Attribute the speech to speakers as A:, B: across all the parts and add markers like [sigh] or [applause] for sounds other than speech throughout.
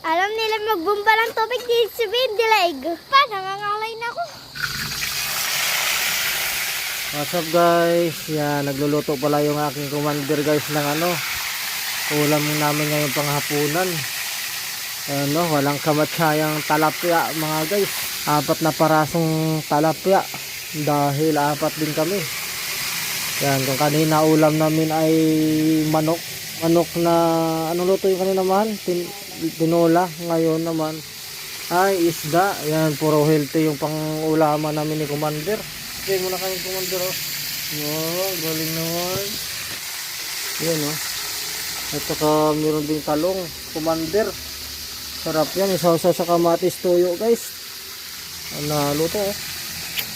A: Alam nila magbumba ng tubig dito sa Bindilig. Pa, nangangalay na ako.
B: What's up guys? Yan, nagluluto pala yung aking commander guys ng ano. Ulam namin ngayong panghapunan. Ano, walang kamatsayang talapya mga guys. Apat na parasong talapya. Dahil apat din kami. Yan, kung kanina ulam namin ay manok. Manok na, anong luto yung kanina mahal? Tin, tinola. Ngayon naman ay isda. Yan, puro healthy yung pang-ulaman namin ni commander. Okay, muna kayong commander oh. Wow, galing naman. Yan oh. At saka meron ding talong, commander. Sarap yan, isaw-saw sa kamatis tuyo guys. Ano, luto oh.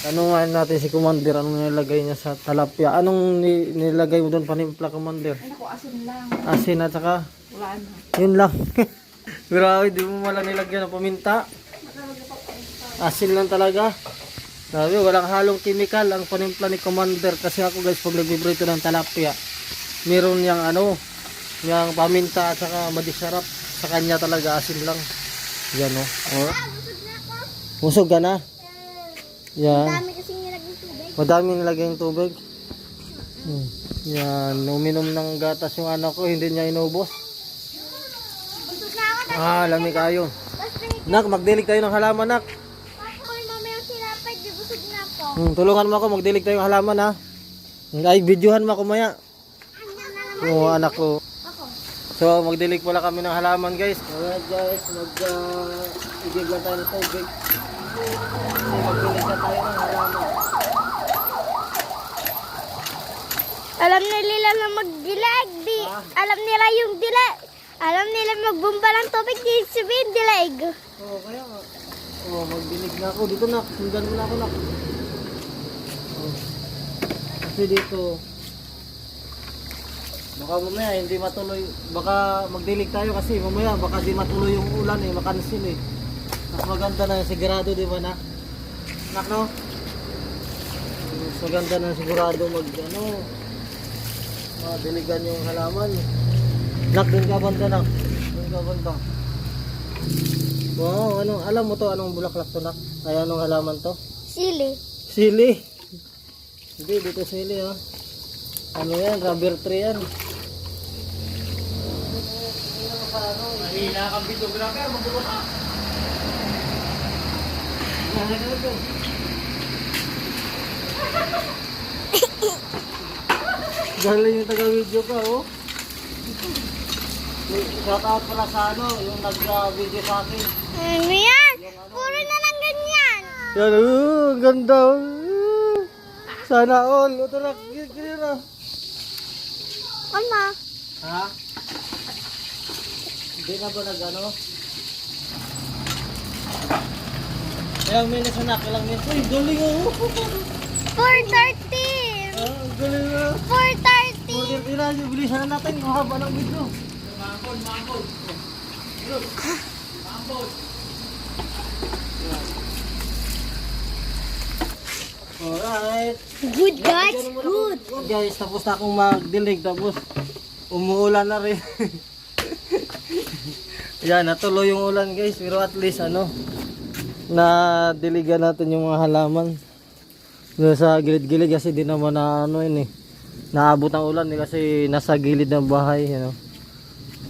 B: Tanungan natin si commander anong nilagay niya sa talapya. Anong ni- nilagay mo doon panimpla commander?
C: Ako, asin lang.
B: Asin at saka
C: Wala na.
B: yun lang. [laughs] Grabe, di mo malang nilagyan ng paminta. Asin lang talaga. Sabi, walang halong chemical ang panimpla ni Commander. Kasi ako guys, pag nagbibrito ng talapia, meron yang ano, yang paminta at saka madisarap. Sa kanya talaga, asin lang. Yan o. Oh. Busog ka na? Yan.
A: Dami kasing nilagay tubig.
B: Madami nilagay yung tubig. Hmm. Yan. Uminom ng gatas yung anak ko, hindi niya inubos. Ah, lamig kayo. Nak, magdilig tayo ng halaman, nak. Hmm, tulungan mo ako, magdilig tayo ng halaman, ha. Ay, videohan mo ako maya.
A: Naman
B: Yung anak ko. So, magdilig pala kami ng halaman, guys. Alright, guys. Mag, uh, lang tayo ng tubig. Kasi magdilig na tayo ng halaman.
A: Alam nila na magdilag. Di, alam nila yung dilag. Alam nila magbumba ng tubig dito sa Bindilig.
B: Oo, oh, kaya nga. Oo, oh, magdilig na ako. Dito, nak. Sundan mo na ako, nak. Oh. Kasi dito, baka mamaya hindi matuloy. Baka magdilig tayo kasi mamaya baka di matuloy yung ulan eh, makansil eh. Mas maganda na sigurado, di ba na? Nak, no? Mas maganda na sigurado mag, ano, madiligan yung halaman. Nak, dun ka banda, nak. Dun ka banda. Wow, ano, alam mo to, anong bulaklak to, nak? Ay, anong halaman to?
A: Sili.
B: Sili. Hindi, dito sili, ha. Ano yan, rubber tree yan. Mahina kang videographer, mabulo ka. Galing yung taga-video ka, oh. Shout out pala sa ano, yung nag-video sa akin.
A: Ano yan? Puro na lang ganyan.
B: Yan, uh, ganda. Uh, sana all. Ito na, ganyan na.
A: Ama.
B: Ha? Hindi na ba nag ano? Ilang minutes anak, ilang minutes. Uy, galing oh.
A: 4.30.
B: Ah, galing na.
A: 4.30.
B: Order nila, bilisan na natin. Ang haba ng video. Alright.
A: Good guys, good.
B: Guys, tapos na akong magdilig. Tapos umuulan na rin. [laughs] Yan, natuloy yung ulan guys. Pero at least ano, na diligan natin yung mga halaman. Doon sa gilid-gilid kasi di naman na ano yun eh. Naabot ang ulan eh kasi nasa gilid ng bahay. You know.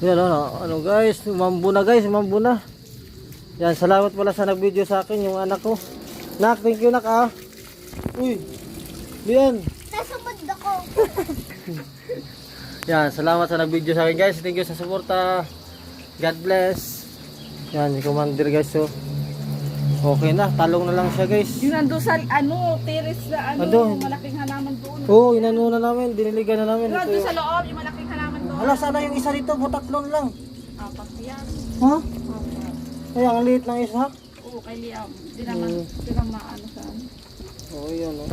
B: Yan ano, ano guys, umambo na guys, umambo na. Yan, salamat pala sa nag-video sa akin yung anak ko. Nak, thank you nak ah. Uy, yan.
A: Nasa mundo ko. [laughs]
B: Yan, salamat sa nag-video sa akin guys. Thank you sa suporta. God bless. Yan, commander guys. So, okay na. Talong na lang siya guys.
C: Yung nandun sa, ano, terrace na, ano,
B: Andun.
C: malaking halaman doon.
B: Oo, oh, inano na namin. Diniligan na namin.
C: Yung
B: yung...
C: sa loob, yung malaking.
B: Hala, sana yung isa dito. Butaklon lang.
C: Apat yan.
B: Ha?
C: Apat.
B: Ay, ang liit ng isa.
C: Oo, kay Liam. Di naman, di naman ano.
B: Oo, oh, yan. Oh.